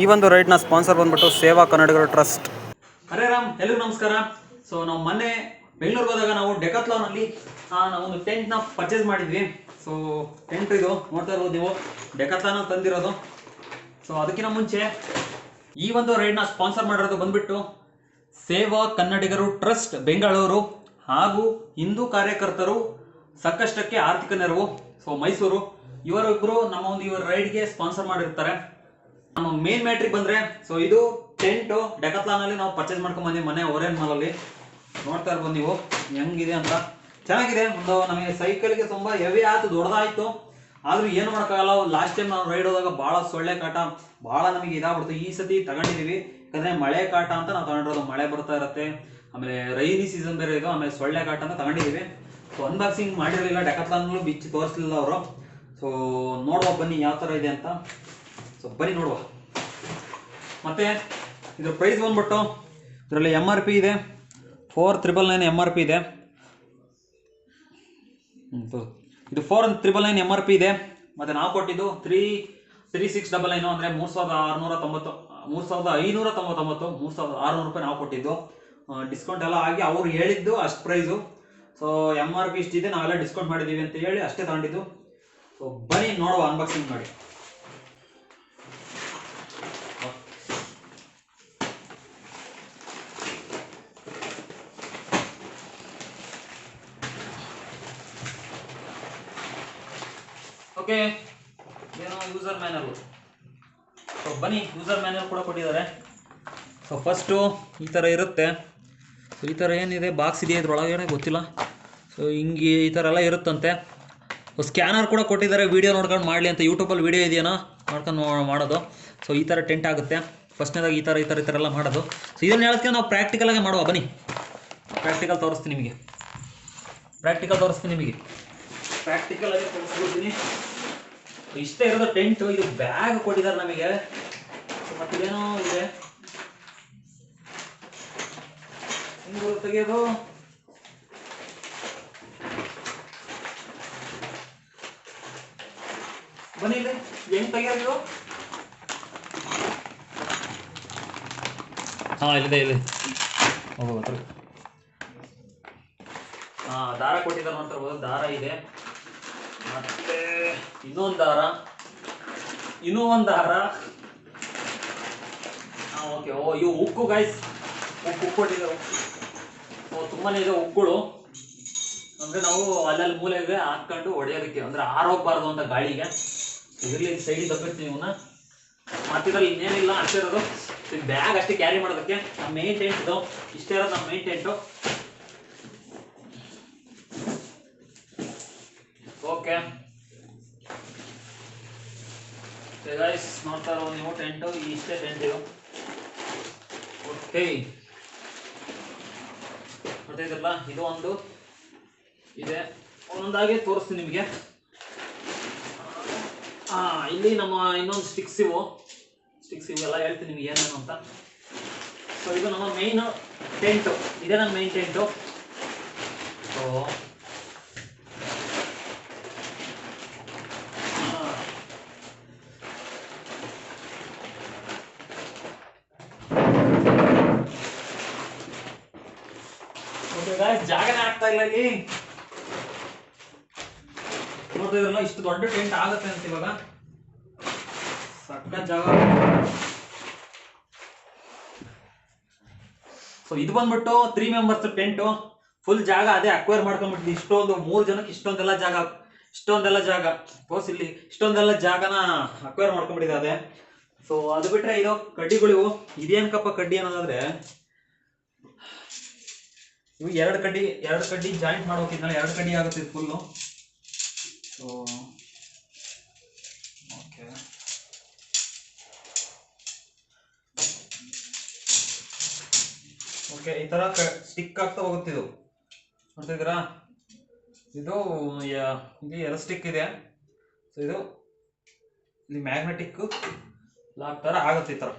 ಈ ಒಂದು ರೈಡ್ನ ಸ್ಪಾನ್ಸರ್ ಬಂದ್ಬಿಟ್ಟು ಸೇವಾ ಕನ್ನಡಿಗರ ಟ್ರಸ್ಟ್. ಹರೇ ರಾಮ್, ಎಲ್ರಿಗೂ ನಮಸ್ಕಾರ. ಸೊ ನಾವು ಮೊನ್ನೆ ಬೆಂಗಳೂರಿಗೆ ಹೋದಾಗ ನಾವು ಡೆಕಾತ್ಲಾನಲ್ಲಿ ನಾವು ಒಂದು ನ ಪರ್ಚೇಸ್ ಮಾಡಿದ್ವಿ. ಸೊ ಟೆಂಟ್ ಇದು, ನೋಡ್ತಾ ಇರ್ಬೋದು ನೀವು ಡೆಕಾತ್ಲಾನ ತಂದಿರೋದು. ಸೊ ಅದಕ್ಕಿಂತ ಮುಂಚೆ ಈ ಒಂದು ರೈಡ್ನ ಸ್ಪಾನ್ಸರ್ ಮಾಡಿರೋದು ಬಂದ್ಬಿಟ್ಟು ಸೇವಾ ಕನ್ನಡಿಗರು ಟ್ರಸ್ಟ್ ಬೆಂಗಳೂರು ಹಾಗೂ ಹಿಂದೂ ಕಾರ್ಯಕರ್ತರು ಸಂಕಷ್ಟಕ್ಕೆ ಆರ್ಥಿಕ ನೆರವು. ಸೊ ಮೈಸೂರು ಇವರಿಬ್ಬರು ನಮ್ಮ ಒಂದು ಇವರ ರೈಡ್ಗೆ ಸ್ಪಾನ್ಸರ್ ಮಾಡಿರ್ತಾರೆ. ನಮ್ಮ ಮೇನ್ ಮ್ಯಾಟ್ರಿಕ್ ಬಂದ್ರೆ ಸೊ ಇದು ಟೆಂಟು ಡೆಕತ್ಲಾನಲ್ಲಿ ನಾವು ಪರ್ಚೇಸ್ ಮಾಡ್ಕೊಂಡ್ ಬಂದ್ವಿ ಮನೆ ಓರೇನ್ ಮಾಲಲ್ಲಿ ನೋಡ್ತಾ ಇರ್ಬೋದು ನೀವು, ಹೆಂಗಿದೆ ಅಂತ. ಚೆನ್ನಾಗಿದೆ, ಒಂದು ನಮಗೆ ಸೈಕಲ್ಗೆ ತುಂಬಾ ಹೆವಿ ಆಯ್ತು, ದೊಡ್ಡದಾಯ್ತು. ಆದ್ರೂ ಏನು ಮಾಡೋಕ್ಕಾಗಲ್ಲ ಲಾಸ್ಟ್ ಟೈಮ್ ನಾವು ರೈಡ್ ಹೋದಾಗ ಬಹಳ ಸೊಳ್ಳೆ ಕಾಟ, ಬಹಳ ನಮಗೆ ಇದಾಗ್ಬಿಡ್ತು. ಈ ಸತಿ ತಗೊಂಡಿದೀವಿ. ಯಾಕಂದ್ರೆ ಮಳೆ ಕಾಟ ಅಂತ ನಾವು ತಗೊಂಡಿರೋದು, ಮಳೆ ಬರ್ತಾ ಇರುತ್ತೆ. ಆಮೇಲೆ ರೈನಿ ಸೀಸನ್ ಬೇರೆ ಇದು, ಆಮೇಲೆ ಸೊಳ್ಳೆ ಕಾಟ ಅಂತ ತಗೊಂಡಿದೀವಿ. ಸೊ ಅನ್ಬಾಕ್ಸಿಂಗ್ ಮಾಡಿರಲಿಲ್ಲ ಡೆಕತ್ಲಾನ್ಗಳು ಬಿಚ್ಚಿ ತೋರಿಸ್ಲಿಲ್ಲ ಅವರು. ಸೊ ನೋಡುವ ಬನ್ನಿ ಯಾವ ಥರ ಇದೆ ಅಂತ. ಸೊ ಬನ್ನಿ ನೋಡುವ. ಮತ್ತೆ ಇದ್ರ ಪ್ರೈಸ್ ಬಂದ್ಬಿಟ್ಟು ಇದರಲ್ಲಿ ಎಂ ಆರ್ ಪಿ ಇದೆ. Four triple nine M R P ಇದೆ. ಇದು four triple nine M R P ಇದೆ. ಮತ್ತೆ ನಾವು ಕೊಟ್ಟಿದ್ದು three three six double nine ಅಂದರೆ ಮೂರು ಸಾವಿರದ ಆರುನೂರ ತೊಂಬತ್ತು, ಮೂರು ಸಾವಿರದ ಐನೂರ ತೊಂಬತ್ತೊಂಬತ್ತು, ಮೂರು ಸಾವಿರದ ಆರುನೂರು ರೂಪಾಯಿ ನಾವು ಕೊಟ್ಟಿದ್ದು. ಡಿಸ್ಕೌಂಟ್ ಎಲ್ಲ ಆಗಿ ಅವ್ರು ಹೇಳಿದ್ದು ಅಷ್ಟು price so M R P ಇಷ್ಟಿದೆ, ನಾವೆಲ್ಲ ಡಿಸ್ಕೌಂಟ್ ಮಾಡಿದ್ದೀವಿ ಅಂತ ಹೇಳಿ ಅಷ್ಟೇ ತಗೊಂಡಿದ್ದು. ಸೊ ಬನ್ನಿ ನೋಡುವ ಅನ್ಬಾಕ್ಸಿಂಗ್ ಮಾಡಿ. ಓಕೆ ಏನೋ ಯೂಸರ್ ಮ್ಯಾನರು ಸೊ ಬನ್ನಿ ಯೂಸರ್ ಮ್ಯಾನರ್ ಕೂಡ ಕೊಟ್ಟಿದ್ದಾರೆ. ಸೊ ಫಸ್ಟು ಈ ಥರ ಇರುತ್ತೆ. ಸೊ ಈ ಥರ ಏನಿದೆ? ಬಾಕ್ಸ್ ಇದೆಯಾ ಇದ್ರೊಳಗೇನೆ? ಗೊತ್ತಿಲ್ಲ. ಸೊ ಹಿಂಗೆ ಈ ಥರ ಎಲ್ಲ ಇರುತ್ತಂತೆ. ಸ್ಕ್ಯಾನರ್ ಕೂಡ ಕೊಟ್ಟಿದ್ದಾರೆ. ವೀಡಿಯೋ ನೋಡ್ಕೊಂಡು ಮಾಡಲಿ ಅಂತ ಯೂಟ್ಯೂಬಲ್ಲಿ ವೀಡಿಯೋ ಇದೆಯೇನೋ ನೋಡ್ಕೊಂಡು ಮಾಡೋದು. ಸೊ ಈ ಥರ ಟೆಂಟ್ ಆಗುತ್ತೆ. ಫಸ್ಟ್ನೇದಾಗಿ ಈ ಥರ ಈ ಥರ ಈ ಥರ ಎಲ್ಲ ಮಾಡೋದು. ಸೊ ಇದನ್ನು ಹೇಳೋದಕ್ಕೆ ನಾವು ಪ್ರಾಕ್ಟಿಕಲಾಗೆ ಮಾಡುವ. ಬನ್ನಿ. ಪ್ರಾಕ್ಟಿಕಲ್ ತೋರಿಸ್ತೀನಿ ನಿಮಗೆ. ಪ್ರಾಕ್ಟಿಕಲ್ ತೋರಿಸ್ತೀನಿ ನಿಮಗೆ. ಪ್ರಾಕ್ಟಿಕಲಾಗಿ ಆಗಿ ತೋರಿಸ್ಬಿಡ್ತೀನಿ ಇಷ್ಟೇ ಇರೋದು ಟೆಂಟ್ ಇದು ಬ್ಯಾಗ್ ಕೊಟ್ಟಿದ್ದಾರೆ ನಮಗೆ. ಮತ್ತೇನೋ ಇದೆ. ಹೆಂಗ್ ತೆಗೆಯೋದು? ಬನ್ನಿ ಇಲ್ಲಿ. ಹೆಂಗ್ ತೆಗಿಯೋದು ಹಾ ಇಲ್ಲಿದೆ ಇಲ್ಲಿ. ಹೋಗ್ಬೋದು ಹಾ ದಾರ ಕೊಟ್ಟಿದ್ದಾರೆ ಅಂತ ದಾರ ಇದೆ. ಮತ್ತೆ ಇನ್ನೊಂದು ಹಾರ. ಇನ್ನೂ ಒಂದು ಹಾರ. ಹಾ ಓಕೆ ಓ, ಇವು ಉಕ್ಕು ಗೈಸ್ ಉಕ್ಕು ಉಕ್ಕು ಕೊಟ್ಟಿದ್ದಾರೆ ಓ ತುಂಬಾ ಇದೆ ಉಕ್ಕುಗಳು. ಅಂದ್ರೆ ನಾವು ಅಲ್ಲಲ್ಲಿ ಮೂಲೆಗೆ ಹಾಕ್ಕೊಂಡು ಹೊಡೆಯೋದಕ್ಕೆ. ಅಂದ್ರೆ ಆರೋಗ್ಬಾರ್ದು ಅಂತ ಗಾಳಿಗೆ. ಇರ್ಲಿ ಸೈಡ್ ತಪ್ಪಿರ್ತೀವಿ ಇವನ್ನ ಮತ್ತಿದ್ರಲ್ಲಿ ಇನ್ನೇನಿಲ್ಲ ಅಷ್ಟೇ ಇರೋದು. ಬ್ಯಾಗ್ ಅಷ್ಟೇ ಕ್ಯಾರಿ ಮಾಡೋದಕ್ಕೆ. ನಮ್ಮ ಮೇನ್ ಟೆಂಟ್ ಇದು. ಇಷ್ಟೇ ಇರೋದು ನಮ್ಮ ಮೇನ್ ಟೆಂಟು ಓಕೆ. ಗೈಸ್ ನೋಡ್ತಾ ನೀವು ಟೆಂಟು ಇಷ್ಟೇ ಟೆಂಟು ಓಕೆ ನೋಡ್ತಾ ಇದು ಒಂದು. ಇದೆ. ಒಂದೊಂದಾಗಿ ತೋರಿಸ್ತೀನಿ ನಿಮಗೆ. ಇಲ್ಲಿ ನಮ್ಮ ಇನ್ನೊಂದು ಸ್ಟಿಕ್ಸ್ ಇವು. ಸ್ಟಿಕ್ಸ್ ಇವೆಲ್ಲ ಹೇಳ್ತೀನಿ ನಿಮ್ಗೆ ಏನೇನು ಅಂತ. ಸೊ ಇದು ನಮ್ಮ ಮೇನ್ ಟೆಂಟು. ಇದೇ ನಮ್ಮ main tent. So okay guys ಇಲ್ಲ ನೋಡ್ತಾ ಇಷ್ಟು ದೊಡ್ಡ ಟೆಂಟ್ ಆಗುತ್ತೆ ಅಂತ ಇವಾಗ. ಸಕ್ಕ ಜಾಗ. ಸೊ ಇದು ಬಂದ್ಬಿಟ್ಟು ತ್ರೀ ಮೆಂಬರ್ಸ್ ಟೆಂಟು ಫುಲ್ ಜಾಗ ಅದೇ ಅಕ್ವೈರ್ ಮಾಡ್ಕೊಂಡ್ಬಿಟ್ಟು ಇಷ್ಟೊಂದು, ಮೂರು ಜನಕ್ಕೆ ಇಷ್ಟೊಂದೆಲ್ಲ ಜಾಗ. ಇಷ್ಟೊಂದೆಲ್ಲ ಜಾಗ. ಸಪೋಸ್ ಇಲ್ಲಿ ಇಷ್ಟೊಂದೆಲ್ಲ ಜಾಗನ ಅಕ್ವೈರ್ ಮಾಡ್ಕೊಂಡ್ಬಿಟ್ಟಿದೆ ಅದೇ. ಸೊ ಅದು ಬಿಟ್ರೆ ಇದು ಕಡ್ಡಿಗಳು ಇದೇನಕಪ್ಪ ಕಡ್ಡಿ ಅನ್ನೋದಾದ್ರೆ ಇವು ಎರಡು ಕಡ್ಡಿ ಎರಡು ಕಡ್ಡಿ ಜಾಯಿಂಟ್ ಮಾಡೋಕಿದ್ನಲ್ಲ ಎರಡು ಕಡ್ಡಿ ಆಗುತ್ತೆ ಇದು ಫುಲ್ಲು ಸೊ ಓಕೆ ಓಕೆ ಈ ತರ ಸ್ಟಿಕ್ ಆಗ್ತಾ ಹೋಗುತ್ತೆ ಇದು. ನೋಡ್ತಿದ್ದೀರಾ? ಇದು ಇಲ್ಲಿ ಎರಡು ಸ್ಟಿಕ್ ಇದೆ. ಸೊ ಇದು, ಇಲ್ಲಿ ಮ್ಯಾಗ್ನೆಟಿಕ್ ಲಾಕ್ ತರ ಆಗುತ್ತೆ ಈ ತರ.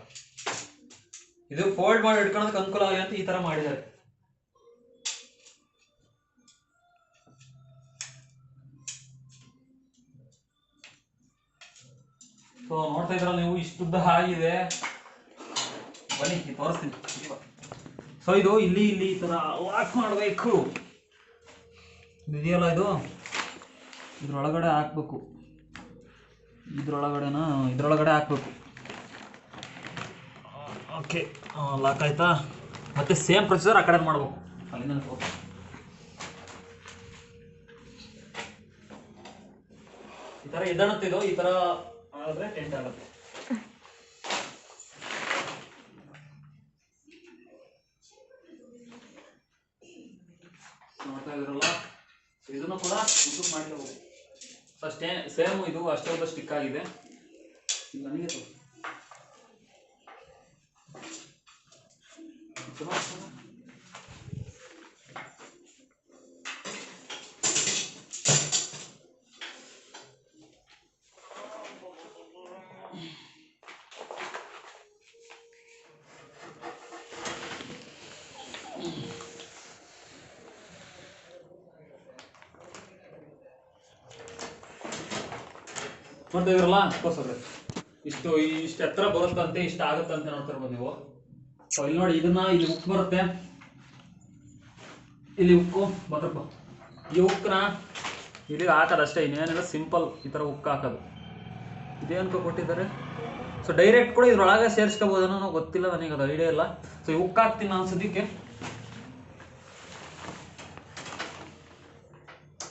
ಇದು ಫೋಲ್ಡ್ ಮಾಡಿ ಇಟ್ಕೊಳೋದಕ್ಕೆ ಅನುಕೂಲ ಆಗಲಿ ಅಂತ ಈ ತರ ಮಾಡಿದ್ದಾರೆ. ಸೊ ನೋಡ್ತಾ ಇದ್ರಲ್ಲ ನೀವು? ಇಷ್ಟುದ್ದ ಆಗಿದೆ. ಬನ್ನಿ ತೋರಿಸ್ತೀನಿ. ಸೊ ಇದು ಇಲ್ಲಿ ಇಲ್ಲಿ ಈ ಥರ ಲಾಕ್ ಮಾಡಬೇಕು. ಇದೆಯಲ್ಲ ಇದು? ಇದ್ರೊಳಗಡೆ ಹಾಕ್ಬೇಕು. ಇದ್ರೊಳಗಡೆನ? ಇದ್ರೊಳಗಡೆ ಹಾಕ್ಬೇಕು. ಓಕೆ ಲಾಕ್ ಆಯ್ತಾ? ಮತ್ತೆ ಸೇಮ್ ಪ್ರೊಸೀಜರ್ ಆ ಕಡೆ ಮಾಡ್ಬೇಕು. ಅಲ್ಲಿಂದ ಈ ಥರ ಇದು? ಈ ಥರ ಮಾಡಿದ್ರೆ ಟೆಂಟ್ ಆಗುತ್ತೆ. ನೋಡ್ತಾ ಇದ್ರಲ್ಲ ಇದನ್ನು ಕೂಡ ಇದು ಮಾಡಿರ್ಬೋದು ಅಷ್ಟೇ ಸೇಮ್ ಇದು ಅಷ್ಟೇ ಸ್ಟಿಕ್ ಆಗಿದೆ. ನನಗೆ ನೋಡ್ತಾ ಇದ್ರಲ್ಲ ತೋರ್ಸೋದ್ರೆ. ಇಷ್ಟು ಇಷ್ಟು ಎತ್ತರ ಬರುತ್ತಂತೆ, ಇಷ್ಟ ಆಗುತ್ತಂತೆ ನೋಡ್ತಾ ಇರ್ಬೋದು ನೀವು. ಸೊ ಇಲ್ಲಿ ನೋಡಿ, ಇದನ್ನ ಇಲ್ಲಿ ಉಕ್ಕು ಬರುತ್ತೆ. ಇಲ್ಲಿ ಉಕ್ಕು ಬದ್ರಪ್ಪ. ಈ ಉಕ್ಕನ್ನ ಇಲ್ಲಿ ಹಾಕೋದು ಅಷ್ಟೇ, ಇನ್ನೇನಿಲ್ಲ ಸಿಂಪಲ್ ಈ ಥರ ಉಕ್ಕು ಹಾಕೋದು. ಇದೇನ್ಕೋ ಕೊಟ್ಟಿದ್ದಾರೆ? ಸೊ ಡೈರೆಕ್ಟ್ ಕೂಡ ಇದ್ರೊಳಗೆ ಸೇರಿಸ್ಕೋಬೋದನ್ನೋ ಗೊತ್ತಿಲ್ಲ, ನನಗೆ ಅದು ಐಡಿಯಾ ಇಲ್ಲ. ಸೊ ಈ ಉಕ್ಕು ಹಾಕ್ತೀನಿ ನಾನು ಸದ್ಯಕ್ಕೆ.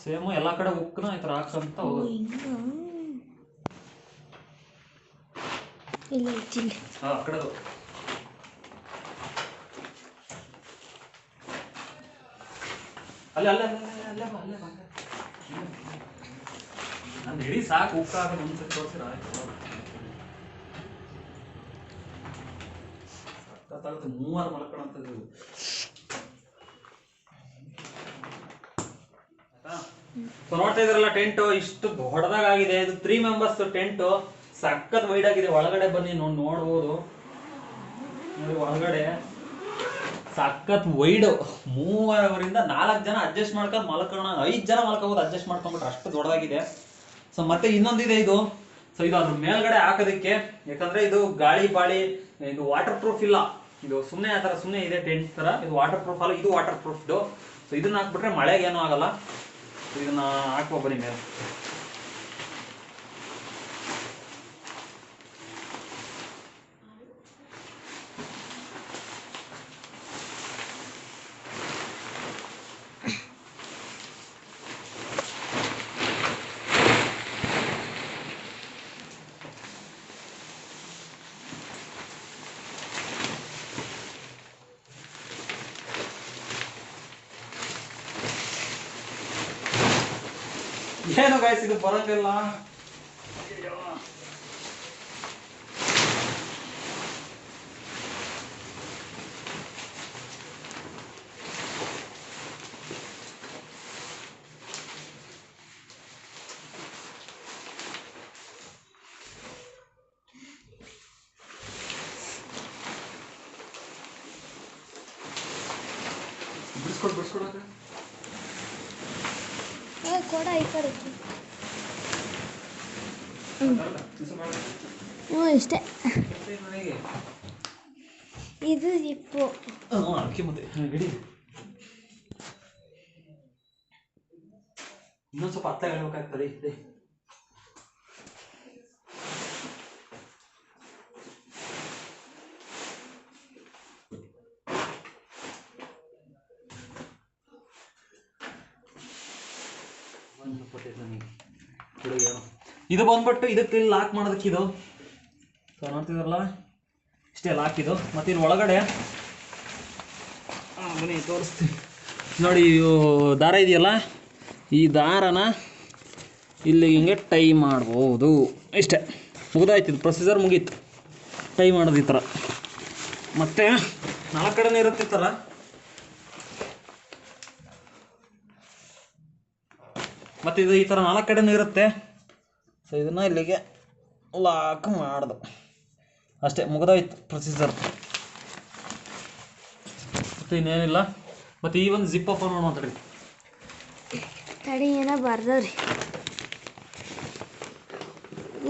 ಸೇಮು ಎಲ್ಲ ಕಡೆ ಉಕ್ಕನ್ನ ಈ ಥರ ಹಾಕ್ಸಂತ ಹೋಗೋದು. ಇಲ್ಲ ಐತಿಲ್ಲ ಹಾ ಕಡೆದು ಅಲ್ಲ ಅಲ್ಲ ಅಲ್ಲ ಅಲ್ಲ ಅಲ್ಲ ನಂದು ಹಿಡಿ ಸಾಕು ಉಕ್ಕಾಗ ಮುಂಚೆ ತೋರಿಸಿರ ಆಯ್ತು. ಮೂವರು ಮಲ್ಕೊಳಂತದ್ದು ಸೊ ನೋಡ್ತಾ ಇದ್ರಲ್ಲ ಟೆಂಟ್, ಇಷ್ಟು ದೊಡ್ಡದಾಗಿದೆ ಇದು ತ್ರೀ ಮೆಂಬರ್ಸ್ ಟೆಂಟ್. ಸಖತ್ ವೈಡ್ ಆಗಿದೆ. ಒಳಗಡೆ ಬನ್ನಿ ನೋಡಿ ನೋಡ್ಬೋದು. ನೋಡಿ, ಒಳಗಡೆ. ಸಖತ್ ವೈಡ್ ಮೂವರಿಂದ ನಾಲ್ಕು ಜನ ಅಡ್ಜಸ್ಟ್ ಮಾಡ್ಕೊಂಡು ಮಲ್ಕೋಣ ಐದು ಜನ ಮಲ್ಕೋಬೋದು ಅಡ್ಜಸ್ಟ್ ಮಾಡ್ಕೊಂಡ್ಬಿಟ್ರೆ ಅಷ್ಟು ದೊಡ್ಡದಾಗಿದೆ. ಸೊ ಮತ್ತೆ ಇನ್ನೊಂದಿದೆ ಇದು. ಸೊ ಇದು ಅದ್ರ ಮೇಲ್ಗಡೆ ಹಾಕೋದಕ್ಕೆ, ಯಾಕಂದ್ರೆ ಇದು ಗಾಳಿ ಬಾಳಿ, ಇದು ವಾಟರ್ ಪ್ರೂಫ್ ಇಲ್ಲ. ಇದು ಸುಮ್ಮನೆ ಆ ಥರ ಸುಮ್ಮನೆ ಇದೆ ಟೆಂಟ್ ಥರ. ಇದು ವಾಟರ್ ಪ್ರೂಫ್ ಅಲ್ಲ, ಇದು ವಾಟರ್ ಪ್ರೂಫ್ದು ಸೊ ಇದನ್ನ ಹಾಕ್ಬಿಟ್ರೆ ಮಳೆಗೇನು ಆಗಲ್ಲ. ಇದನ್ನ ಹಾಕೋ ಬನ್ನಿ ಮೇಲೆ. ಏನು ಗಾಯ್ಸ್ ಇದು ಬರಂಗಿಲ್ಲ ಏ ಕೊಡ ಈ ಕಡೆ ಐತಿ. ಬರಲ್ಲ, ಬಿಸಿ ಮಾಡು. ಹ್ಞೂ ಇಷ್ಟೇ ಮತ್ತೆ ನನಗೆ ಇದು ಜಿಪ್ಪು ಹ್ಞೂ ಅಕ್ಕಿ ಮುದ್ದೆ ಹ್ಮ್, ಹಿಡಿ ಇನ್ನೊಂದು ಸ್ವಲ್ಪ ಹತ್ತ ಹೇಳ್ಬೇಕಾಗ್ತದೆ ಇದೆ ಬಂದ್ಬಿಟ್ಟು ಇದಕ್ಕೆ ಇಲ್ಲಿ ಲಾಕ್ ಮಾಡೋದಕ್ಕೆ ಇದು. ಸೊ ನೋಡ್ತಿದ್ರಲ್ಲ? ಇಷ್ಟೇ ಲಾಕ್ ಇದು. ಮತ್ತೆ ಇಲ್ಲಿ ಒಳಗಡೆ ಬನ್ನಿ ತೋರಿಸ್ತೀನಿ. ನೋಡಿ ದಾರ ಇದೆಯಲ್ಲ? ಈ ದಾರನ ಇಲ್ಲಿ ಹಿಂಗೆ ಟೈ ಮಾಡ್ಬೋದು. ಇಷ್ಟೇ. ಮುಗಿದಾಯ್ತು ಇದು. ಪ್ರೊಸೀಜರ್ ಮುಗೀತು. ಟೈ ಮಾಡೋದು ಈ ಥರ. ಮತ್ತು ನಾಲ್ಕು ಕಡೆನೇ ಇರುತ್ತೆ ಈ ಥರ. ಮತ್ತು ಇದು ಈ ಥರ ನಾಲ್ಕು ಕಡೆನೂ ಇರುತ್ತೆ. ಸೊ ಇದನ್ನು ಇಲ್ಲಿಗೆ ಲಾಕ್ ಮಾಡ್ದು. ಅಷ್ಟೇ ಮುಗಿದೋಯ್ತು ಪ್ರೊಸೀಜರ್ ಮತ್ತು ಇನ್ನೇನಿಲ್ಲ. ಮತ್ತು ಈ ಒಂದು ಜಿಪ್ ಅಪ್ ನೋಡೋಣ ತಡಿ. ತಡಿ ಏನೋ ಬರ್ದವ್ರಿ.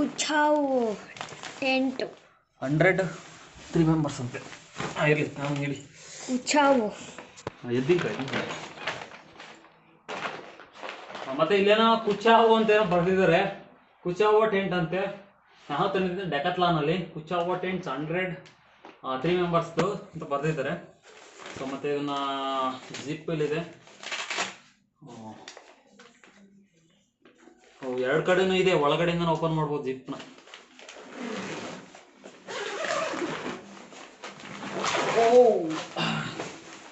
Quechua tent hundred three members ಅಂತೆ. ಹಾಂ ಇರಲಿ ನಾನು ಹೇಳಿ. ಉಚ್ಚಾವು ಎದ್ದಿಂಕಾಯಿ ಮತ್ತೆ ಇಲ್ಲೇನೋ ಕುಚ್ಚಾವು ಅಂತ ಏನೋ ಬರ್ದಿದ್ದಾರೆ. ಕುಚಾವೋ ಟೆಂಟ್ ಅಂತೆ. ನಾವು ತಂದಿದ್ದೆ ಡೆಕತ್ಲಾನ್ ಅಲ್ಲಿ ಕುಚಾವೋ ಟೆಂಟ್ ಹಂಡ್ರೆಡ್ ತ್ರೀ ಮೆಂಬರ್ಸ್ದು ಅಂತ ಬರ್ದಿದ್ದಾರೆ. ಸೊ ಮತ್ತೆ ಇದನ್ನ ಜಿಪ್ ಇದೆ ಎರಡು ಕಡೆನೂ ಇದೆ. ಒಳಗಡೆಯಿಂದ ಓಪನ್ ಮಾಡ್ಬೋದು ಜಿಪ್ನ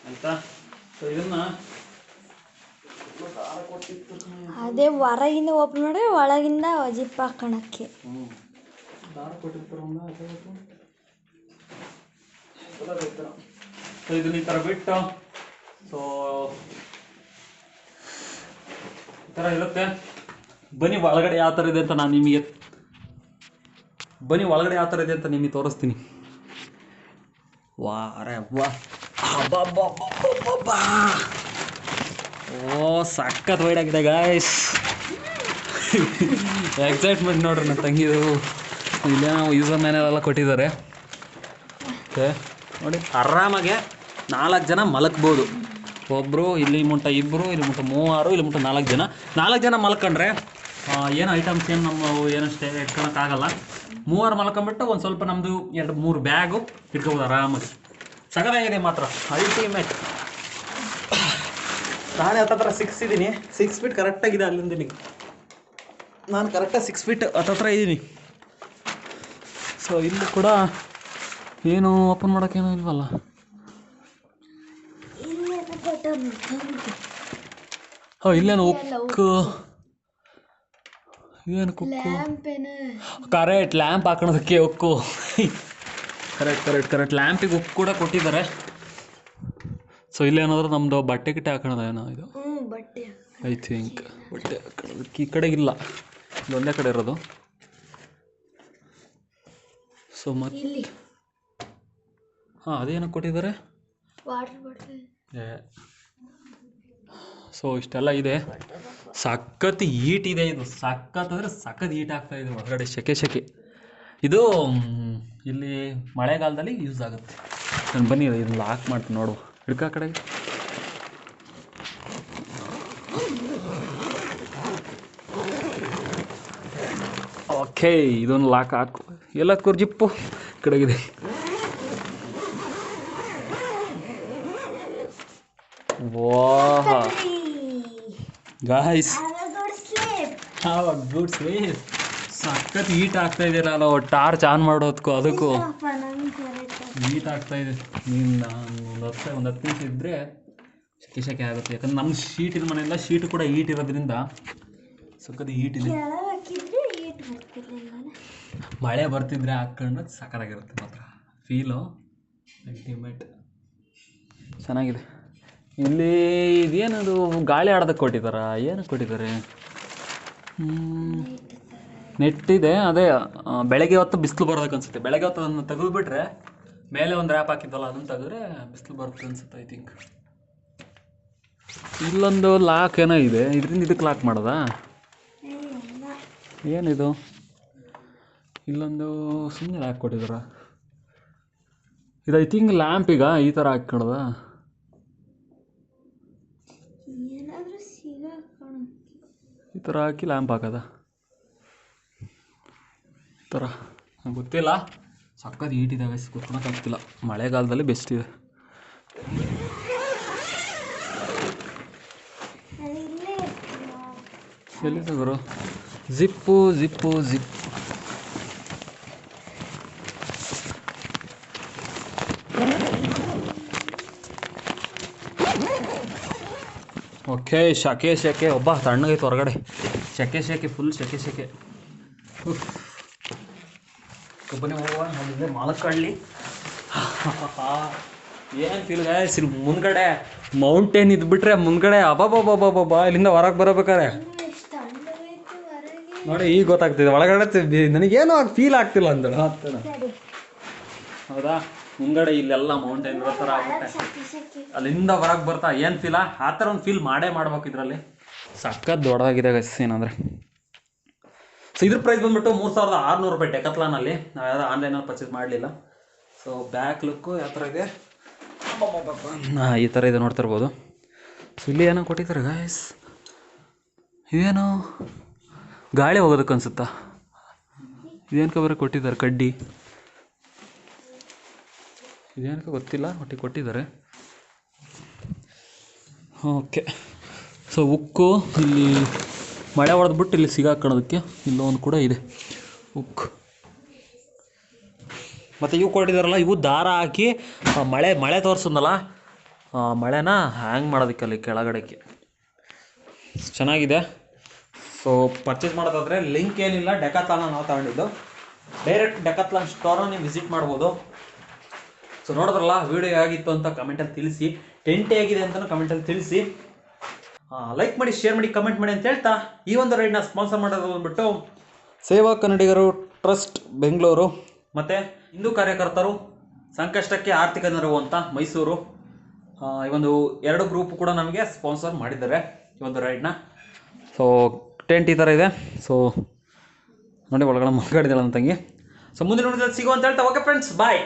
ಆಯ್ತಾ? ಸೊ ಇದನ್ನ ಅದೇ ಹೊರಗಿಂದ ಓಪನ್ ಮಾಡಿದ್ರೆ ಒಳಗಿಂದ ಜಿಪ್ ಸೊ ಇದನ್ನ ಈ ಬಿಟ್ಟು ಸೊ ಈ ಇರುತ್ತೆ. ಬನ್ನಿ, ಒಳಗಡೆ ಯಾವ ಥರ ಇದೆ ಅಂತ ನಾನು ನಿಮಗೆ ಬನ್ನಿ, ಒಳಗಡೆ ಯಾವ ಥರ ಇದೆ ಅಂತ ನಿಮಗೆ ತೋರಿಸ್ತೀನಿ. ವಾ ಅರೆ ವಾ ಅಬ್ಬಬ್ಬಬ್ಬಬ್ಬಬ್ಬಾ. ಓ, ಸಖತ್ ವೈಡ್ ಆಗಿದೆ ಗಾಯ್ಸ್ ಎಕ್ಸೈಟ್ಮೆಂಟ್ ನೋಡ್ರಿ ನನ್ನ ತಂಗಿದು. ಇಲ್ಲೇ ನಾವು ಯೂಸರ್ ಮ್ಯಾನೆಲ್ಲ ಕೊಟ್ಟಿದ್ದಾರೆ. ಓಕೆ ನೋಡಿ, ಆರಾಮಾಗೆ ನಾಲ್ಕು ಜನ ಮಲಗ್ಬೋದು ಒಬ್ಬರು ಇಲ್ಲಿ ಮುಂಟ ಇಬ್ಬರು ಇಲ್ಲಿ ಮುಟ್ಟ ಮೂವರು, ಇಲ್ಲಿ ಮುಟ್ಟ ನಾಲ್ಕು ಜನ. ನಾಲ್ಕು ಜನ ಮಲ್ಕೊಂಡ್ರೆ ಏನು ಐಟಮ್ಸ್ ಏನು ನಮ್ಮ ಏನು ಸ್ಟೇ ಇಟ್ಕೊಳಕ್ಕಾಗಲ್ಲ. ಮೂವರು ಮಲ್ಕೊಂಬಿಟ್ಟು ಒಂದು ಸ್ವಲ್ಪ ನಮ್ಮದು ಎರಡು ಮೂರು ಬ್ಯಾಗು ಇಟ್ಕೋಬೋದು ಆರಾಮಾಗಿ. ಸಗದಾಗಿದೆ ಮಾತ್ರ. ಅಲ್ಟಿಮೇಟ್ ನಾನು ಹತ್ತತ್ರ ಸಿಕ್ಸ್ ಇದ್ದೀನಿ ಸಿಕ್ಸ್ ಫೀಟ್ ಕರೆಕ್ಟಾಗಿದೆ ಅಲ್ಲಿಂದ ಇಲ್ಲಿ ನಾನು ಕರೆಕ್ಟಾಗಿ ಸಿಕ್ಸ್ ಫೀಟ್ ಹತ್ತತ್ರ ಇದ್ದೀನಿ ಸೊ ಇಲ್ಲಿ ಕೂಡ ಏನು ಓಪನ್ ಮಾಡೋಕ್ಕೇನೂ ಇಲ್ವಲ್ಲ? ಹೋ ಇಲ್ಲೇನು ಉಕ್ಕು ಏನು? ಕುಕ್ಕು ಕರೆಕ್ಟ್ ಲ್ಯಾಂಪ್ ಹಾಕೋಣದಕ್ಕೆ ಉಕ್ಕು ಕರೆಕ್ಟ್ ಕರೆಕ್ಟ್ ಕರೆಕ್ಟ್ ಲ್ಯಾಂಪಿಗೆ ಉಕ್ಕು ಕೂಡ ಕೊಟ್ಟಿದ್ದಾರೆ. ಸೊ ಇಲ್ಲೇನಾದ್ರೂ ನಮ್ಮದು ಬಟ್ಟೆ ಗಿಟ್ಟೆ ಹಾಕೋಣದೇನೋ ಇದು? ಬಟ್ಟೆ ಐ ಥಿಂಕ್ ಬಟ್ಟೆ ಹಾಕೋಣದಕ್ಕೆ ಈ ಕಡೆಗಿಲ್ಲ ಒಂದೇ ಕಡೆ ಇರೋದು. ಸೊ ಮತ್ತೆ ಇಲ್ಲಿ. ಹಾಂ ಅದೇನೋ ಕೊಟ್ಟಿದ್ದಾರೆ? ಸೊ ಇಷ್ಟೆಲ್ಲ ಇದೆ. ಸಖತ್ ಈಟ್ ಇದೆ ಇದು. ಸಖತ್ ಅಂದರೆ ಸಖತ್ ಈಟ್ ಆಗ್ತಾ ಇದೆ ಹೊರಗಡೆ ಸೆಕೆ ಸೆಕೆ ಇದು ಇಲ್ಲಿ ಮಳೆಗಾಲದಲ್ಲಿ ಯೂಸ್ ಆಗುತ್ತೆ. ನಾನು ಬನ್ನಿ ಇದನ್ನ ಲಾಕ್ ಮಾಡ್ತೀನಿ ನೋಡುವ. ಹಿಡ್ಕ ಕಡೆಗೆ. ಓಕೆ, ಇದೊಂದು ಲಾಕ್ ಹಾಕು. ಎಲ್ಲದಕ್ಕೂ ಜಿಪ್ಪು ಈ ಕಡೆಗಿದೆ. ವಾಹ್. ಗಾಯ್ಸ್ ಗುಡ್ ಸ್ಲೀಪ್ ಸಖತ್ ಹೀಟ್ ಆಗ್ತಾ ಇದೆ ನಾನು ಟಾರ್ಚ್ ಆನ್ ಮಾಡೋದಕ್ಕೂ ಅದಕ್ಕೂ. ಹೀಟ್ ಆಗ್ತಾ ಇದೆ. ನೀನು ಒಂದು ವರ್ಷ ಒಂದು ಹತ್ತು ನಿಮಿಷ ಇದ್ದರೆ ಸೆಕೆ ಸೆಕೆ ಆಗುತ್ತೆ. ಯಾಕಂದ್ರೆ ನಮ್ಮ ಶೀಟ್ ಇರೋ ಮನೆಯಿಂದ ಶೀಟ್ ಕೂಡ ಹೀಟ್ ಇರೋದ್ರಿಂದ ಸಕ್ಕದ ಹೀಟ್ ಇದೆ. ಮಳೆ ಬರ್ತಿದ್ರೆ ಹಾಕೊಂಡು ಸಖತ್ತಾಗಿರುತ್ತೆ ಮಾತ್ರ. ಫೀಲು ಅಲ್ಟಿಮೇಟ್ ಚೆನ್ನಾಗಿದೆ. ಇಲ್ಲಿ ಇದೇನದು ಗಾಳಿ ಆಡೋದಕ್ಕೆ ಕೊಟ್ಟಿದ್ದಾರೆ? ಏನಕ್ಕೆ ಕೊಟ್ಟಿದ್ದಾರೆ? ನೆಟ್ಟಿದೆ. ಅದೇ ಬೆಳಗ್ಗೆ ಹೊತ್ತು ಬಿಸಿಲು ಬರೋದಕ್ಕೆ ಅನ್ಸುತ್ತೆ. ಬೆಳಗ್ಗೆ ಹೊತ್ತು ಅದನ್ನು ತೆಗೆದುಬಿಟ್ರೆ ಮೇಲೆ ಒಂದು ರ್ಯಾಪ್ ಹಾಕಿದ್ವಲ್ಲ ಅದನ್ನು ತೆಗೆದ್ರೆ ಬಿಸಿಲು ಬರುತ್ತೆ ಅನ್ಸುತ್ತೆ ಐ ಥಿಂಕ್ ಇಲ್ಲೊಂದು ಲಾಕ್ ಏನೋ ಇದೆ. ಇದರಿಂದ ಇದಕ್ಕೆ ಲಾಕ್ ಮಾಡೋದಾ? ಏನಿದು? ಇಲ್ಲೊಂದು ಸುಮ್ಮನೆ ಲ್ಯಾಕ್ ಕೊಟ್ಟಿದಾರ ಇದು ಐ ಥಿಂಕ್ ಈಗ ಈ ಥರ ಹಾಕ್ಕೊಳ್ದ? ಈ ಥರ ಹಾಕಿ ಲ್ಯಾಂಪ್ ಹಾಕೋದ? ಈ ಥರ ಗೊತ್ತಿಲ್ಲ. ಸಕ್ಕತ್ ಹೀಟ್ ಗೈಸ್ ಕುತ್ಕೊಳಕ್ಕಾಗ್ತಿಲ್ಲ ಮಳೆಗಾಲದಲ್ಲಿ ಬೆಸ್ಟ್ ಇದೆ. ಎಲ್ಲಿದೆ ಜಿಪ್ಪು ಜಿಪ್ಪು ಜಿಪ್ ಓಕೆ, ಶಕೆ ಶಕೆ. ಒಬ್ಬ ತಣ್ಣಗೈತೆ ಹೊರಗಡೆ. ಶಕೆ ಶಕೆ ಫುಲ್ ಶಕೆ ಶಕೆ. ಕಬ್ಬನಿ ಹೋಗುವ ಮಾಲಕ್ಕಳ್ಳಿ ಏನು ಫೀಲ್ ಗಾಯ್ಸ್ ಇಲ್ಲಿ ಮುಂದ್ಗಡೆ ಮೌಂಟೇನ್ ಇದ್ಬಿಟ್ರೆ ಮುಂದ್ಗಡೆ ಅಬಾಬಾಬಾಬಾಬಾ ಇಲ್ಲಿಂದ ಹೊರಗೆ ಬರಬೇಕಾರೆ ನೋಡಿ ಈಗ ಗೊತ್ತಾಗ್ತಿದೆ. ಒಳಗಡೆ ನನಗೇನು ಫೀಲ್ ಆಗ್ತಿಲ್ಲ ಅಂತ ಹೌದಾ? ಮುಂದ್ಗಡೆ ಇಲ್ಲೆಲ್ಲ ಮೌಂಟೇನ್ ಇರೋ ಥರ ಸಖಿ ಅಲ್ಲಿಂದ ಹೊರಗೆ ಬರ್ತಾ ಏನು ಫೀಲಾ ಆ? ಥರ ಒಂದು ಫೀಲ್ ಮಾಡೇ ಮಾಡ್ಬೇಕು ಇದರಲ್ಲಿ. ಸಖತ್ ದೊಡ್ಡದಾಗಿದೆ ಗಸ್ ಏನಂದರೆ. ಸೊ ಇದ್ರ ಪ್ರೈಸ್ ಬಂದ್ಬಿಟ್ಟು ಮೂರು ಸಾವಿರದ ಆರುನೂರು ರೂಪಾಯಿ ಡೆಕತ್ಲಾನಲ್ಲಿ ನಾವು ಯಾವ್ದು ಆನ್ಲೈನಲ್ಲಿ ಪರ್ಚೇಸ್ ಮಾಡಲಿಲ್ಲ. ಸೊ ಬ್ಯಾಕ್ ಲುಕ್ಕು ಯಾವ ಥರ ಇದೆ? ಈ ಥರ ಇದೆ ನೋಡ್ತಾ ಇರ್ಬೋದು. ಸೊ ಇಲ್ಲಿ ಏನೋ ಕೊಟ್ಟಿದ್ದಾರೆ ಗಾಯ್ಸ್ ಇದೇನು ಗಾಳಿ ಹೋಗೋದಕ್ಕೆ ಅನ್ಸುತ್ತಾ? ಇದೇನಕ್ಕೆ ಬರೋ ಕೊಟ್ಟಿದ್ದಾರೆ, ಕಡ್ಡಿ? ಇದೇನಕ್ಕೆ ಗೊತ್ತಿಲ್ಲ, ಒಟ್ಟಿಗೆ ಕೊಟ್ಟಿದ್ದಾರೆ. ಓಕೆ ಸೊ ಉಕ್ಕು, ಇಲ್ಲಿ ಮಳೆ ಹೊಡೆದ್ಬಿಟ್ಟು ಇಲ್ಲಿ ಸಿಗಾಕೊಳ್ಳೋದಕ್ಕೆ ಇಲ್ಲೊಂದು ಕೂಡ ಇದೆ. ಉಕ್. ಮತ್ತು ಇವು ಕೊಟ್ಟಿದಾರಲ್ಲ, ಇವು ದಾರ ಹಾಕಿ ಮಳೆ ಮಳೆ ತೋರಿಸಿದ್ನಲ್ಲ ಆ, ಮಳೆನ ಹ್ಯಾಂಗ್ ಮಾಡೋದಕ್ಕೆ ಅಲ್ಲಿ ಕೆಳಗಡೆಗೆ. ಚೆನ್ನಾಗಿದೆ. ಸೊ ಪರ್ಚೇಸ್ ಮಾಡೋದಾದರೆ ಲಿಂಕ್ ಏನಿಲ್ಲ ಡೆಕಾತ್ಲಾನ ನಾವು ತಗೊಂಡಿದ್ದು. ಡೈರೆಕ್ಟ್ ಡೆಕಾತ್ಲಾನ್ ಸ್ಟೋರ್ನ ನೀವು ವಿಸಿಟ್ ಮಾಡ್ಬೋದು. ಸೊ ನೋಡಿದ್ರಲ್ಲ ವಿಡಿಯೋ ಹೇಗಿತ್ತು ಅಂತ ಕಮೆಂಟಲ್ಲಿ ತಿಳಿಸಿ. ಟೆಂಟ್ ಹೇಗಿದೆ ಅಂತಲೂ ಕಮೆಂಟಲ್ಲಿ ತಿಳಿಸಿ. ಲೈಕ್ ಮಾಡಿ ಶೇರ್ ಮಾಡಿ ಕಮೆಂಟ್ ಮಾಡಿ ಅಂತ ಹೇಳ್ತಾ ಈ ಒಂದು ರೈಡ್ನ ಸ್ಪಾನ್ಸರ್ ಮಾಡೋದು ಬಂದ್ಬಿಟ್ಟು ಸೇವಾ ಕನ್ನಡಿಗರು ಟ್ರಸ್ಟ್ ಬೆಂಗಳೂರು. ಮತ್ತು ಹಿಂದೂ ಕಾರ್ಯಕರ್ತರು ಸಂಕಷ್ಟಕ್ಕೆ ಆರ್ಥಿಕ ನೆರವು ಅಂತ ಮೈಸೂರು. ಈ ಒಂದು ಎರಡು ಗ್ರೂಪ್ ಕೂಡ ನಮಗೆ ಸ್ಪಾನ್ಸರ್ ಮಾಡಿದ್ದಾರೆ ಈ ಒಂದು ರೈಡ್ನ ಸೊ ಟೆಂಟ್ ಈ ಥರ ಇದೆ. ಸೊ ನೋಡಿ ಒಳಗಡೆ ಮಲ್ಗಾಡಿದ್ದಾಳೆ ತಂಗಿ. ಸೊ ಮುಂದಿನ ಸಿಗೋ ಸಿಗುವಂತ ಹೇಳ್ತಾ ಓಕೆ ಫ್ರೆಂಡ್ಸ್ ಬಾಯ್